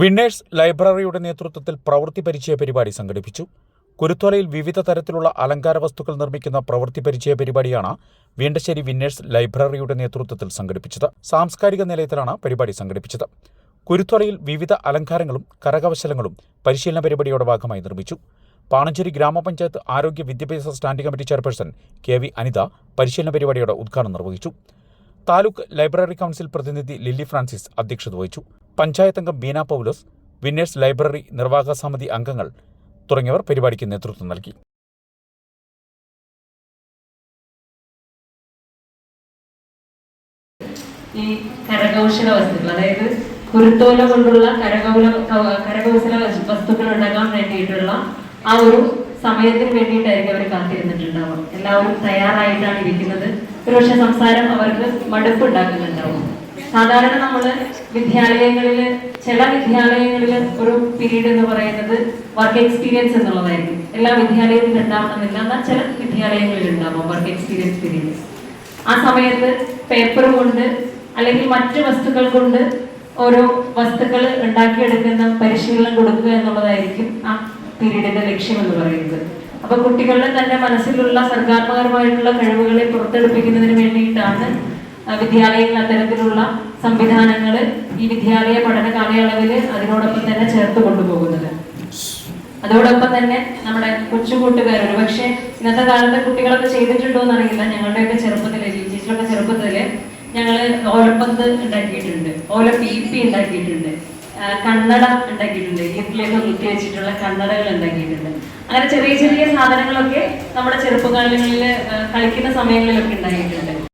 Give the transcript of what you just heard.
Winners ലൈബ്രറിയുടെ നേതൃത്വത്തിൽ പ്രവൃത്തി പരിചയ പരിപാടി സംഘടിപ്പിച്ചു. കുരുത്തോലയിൽ വിവിധ തരത്തിലുള്ള അലങ്കാര വസ്തുക്കൾ നിർമ്മിക്കുന്ന പ്രവൃത്തി പരിചയ പരിപാടിയാണ് വീണ്ടശ്ശേരി വിന്നേഴ്സ് ലൈബ്രറിയുടെ നേതൃത്വത്തിൽ സംഘടിപ്പിച്ചത്. സാംസ്കാരിക നിലയത്തിലാണ് പരിപാടി സംഘടിപ്പിച്ചത്. കുരുത്തോലയിൽ വിവിധ അലങ്കാരങ്ങളും കരകൗശലങ്ങളും പരിശീലന പരിപാടിയുടെ ഭാഗമായി നിർമ്മിച്ചു. പാണഞ്ചേരി ഗ്രാമപഞ്ചായത്ത് ആരോഗ്യ വിദ്യാഭ്യാസ standing committee chairperson K V Anitha പരിശീലന പരിപാടിയുടെ ഉദ്ഘാടനം നിർവഹിച്ചു. താലൂക്ക് ലൈബ്രറി കൗൺസിൽ പ്രതിനിധി ലില്ലി ഫ്രാൻസിസ് അധ്യക്ഷത വഹിച്ചു. പഞ്ചായത്ത് അംഗം ബീന പൗലോസ് വിന്നേഴ്സ് ലൈബ്രറി നിർവാഹക സമിതി അംഗങ്ങൾ തുടങ്ങിയവർ പരിപാടിക്ക് നേതൃത്വം നൽകി. ഈ കരകൗശല വസ്തുക്കൾ അതായത് കുരുത്തോല കൊണ്ടുള്ള കരകൗല കരകൗശല വസ്തുക്കൾ ഉണ്ടാക്കാൻ വേണ്ടിയിട്ടുള്ള ആ ഒരു സമയത്തിന് വേണ്ടിയിട്ടായിരിക്കും അവർ കാത്തിരുന്നിട്ടുണ്ടാവും എല്ലാവരും തയ്യാറായിട്ടാണ് ഇരിക്കുന്നത്. ഒരുപക്ഷെ സംസാരം അവർക്ക് മടുപ്പ് ഉണ്ടാക്കുന്നുണ്ടാവും സാധാരണ നമ്മൾ വിദ്യാലയങ്ങളിൽ ചില വിദ്യാലയങ്ങളിൽ ഒരു പീരീഡ് എന്ന് പറയുന്നത് വർക്ക് എക്സ്പീരിയൻസ് എന്നുള്ളതായിരിക്കും. എല്ലാ വിദ്യാലയത്തിലും ഉണ്ടാവണമെന്നില്ല. എന്നാൽ ചില വിദ്യാലയങ്ങളിൽ ഉണ്ടാവും വർക്ക് എക്സ്പീരിയൻസ് പീരീഡ് ആ സമയത്ത് പേപ്പർ കൊണ്ട് അല്ലെങ്കിൽ മറ്റു വസ്തുക്കൾ കൊണ്ട് ഓരോ വസ്തുക്കൾ ഉണ്ടാക്കിയെടുക്കുന്ന പരിശീലനം കൊടുക്കുക എന്നുള്ളതായിരിക്കും ആ പീരീഡിന്റെ ലക്ഷ്യം എന്ന് പറയുന്നത്. അപ്പൊ കുട്ടികളുടെ തന്നെ മനസ്സിലുള്ള സർഗാത്മകരമായിട്ടുള്ള കഴിവുകളെ പുറത്തെടുപ്പിക്കുന്നതിന് വേണ്ടിയിട്ടാണ് വിദ്യാലയങ്ങൾ അത്തരത്തിലുള്ള സംവിധാനങ്ങൾ ഈ വിദ്യാലയ പഠന കാലയളവിൽ അതിനോടൊപ്പം തന്നെ ചേർത്ത് കൊണ്ടുപോകുന്നത്. അതോടൊപ്പം തന്നെ നമ്മുടെ കൊച്ചു കൂട്ടുകാർ ഇന്നത്തെ കാലത്തെ കുട്ടികളൊക്കെ ചെയ്തിട്ടുണ്ടോ എന്നറിയില്ല. ഞങ്ങളുടെയൊക്കെ ചെറുപ്പത്തിൽ ചേച്ചിയുടെ ചെറുപ്പത്തിൽ ഞങ്ങൾ ഓലപ്പന്ത് ഉണ്ടാക്കിയിട്ടുണ്ട്. ഓല പീപ്പി ഉണ്ടാക്കിയിട്ടുണ്ട്. കണ്ണട ഉണ്ടാക്കിയിട്ടുണ്ട്. വീട്ടിലേക്ക് കുത്തി വെച്ചിട്ടുള്ള കണ്ണടകൾ ഉണ്ടാക്കിയിട്ടുണ്ട്. അങ്ങനെ ചെറിയ ചെറിയ സാധനങ്ങളൊക്കെ നമ്മുടെ ചെറുപ്പകാലങ്ങളിൽ കളിക്കുന്ന സമയങ്ങളിലൊക്കെ ഉണ്ടായിട്ടുണ്ട്